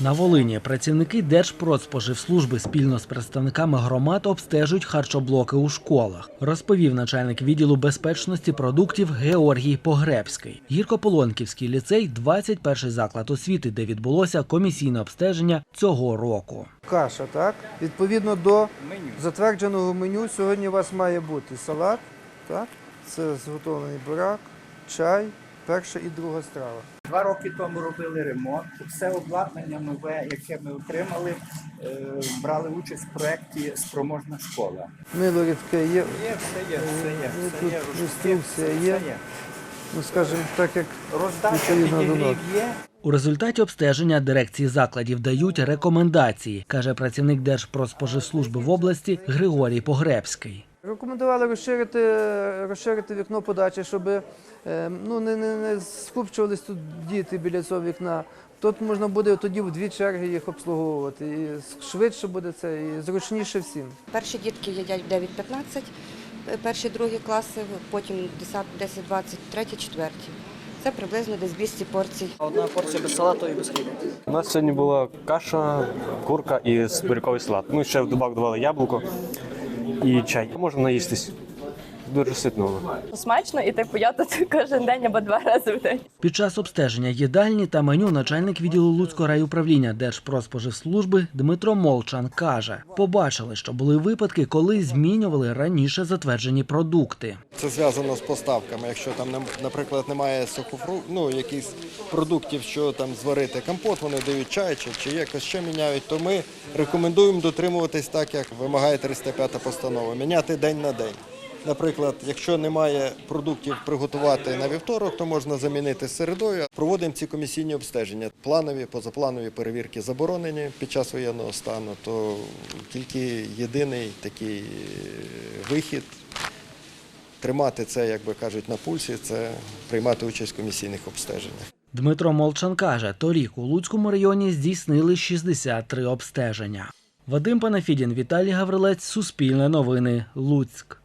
На Волині працівники Держпродспоживслужби спільно з представниками громад обстежують харчоблоки у школах, розповів начальник відділу безпечності продуктів Георгій Погребський. Гіркополонківський ліцей 21 заклад освіти, де відбулося комісійне обстеження цього року. Каша, так? Відповідно до затвердженого меню сьогодні у вас має бути салат, так? Це зготовлений бурак, чай, перша і друга страва. Два роки тому робили ремонт. Все обладнання нове, яке ми отримали, е, брали участь в проєкті Спроможна школа. Мило рідке є, Є, все є, все є, Ну, все тут є, інструкція все є. є. ну скажімо так, як Роздача є. У результаті обстеження дирекції закладів дають рекомендації, каже працівник Держпродспоживслужби в області Григорій Погребський. Рекомендували розширити, розширити вікно подачі, щоб е, ну, не, не, не скупчувались тут діти біля цього вікна. Тут можна буде тоді в дві черги їх обслуговувати. І швидше буде це, і зручніше всім. Перші дітки їдять в 9-15, е, перші другі класи, потім 10, 10, 20, треті, четверті. Це приблизно десь 200 порцій. Одна порція без салату і без хліба. У нас сьогодні була каша, курка і буряковий салат. Ну, ще в добавок давали яблуко і чай. Можна наїстись. Дуже ситно. Смачно, і типу я тут кожен день або два рази в день. Під час обстеження їдальні та меню начальник відділу Луцького райуправління Держпродспоживслужби Дмитро Молчан каже, побачили, що були випадки, коли змінювали раніше затверджені продукти. Це зв'язано з поставками. Якщо там, наприклад, немає сухофру... ну, якихось продуктів, що там зварити компот, вони дають чай чи, чи якось ще міняють, то ми рекомендуємо дотримуватись так, як вимагає 305 постанова, міняти день на день. Наприклад, якщо немає продуктів приготувати на вівторок, то можна замінити середою. Проводимо ці комісійні обстеження. Планові, позапланові перевірки заборонені під час воєнного стану, то тільки єдиний такий е, вихід тримати це, як би кажуть, на пульсі, це приймати участь в комісійних обстеженнях. Дмитро Молчан каже, торік у Луцькому районі здійснили 63 обстеження. Вадим Панафідін, Віталій Гаврилець, Суспільне новини, Луцьк.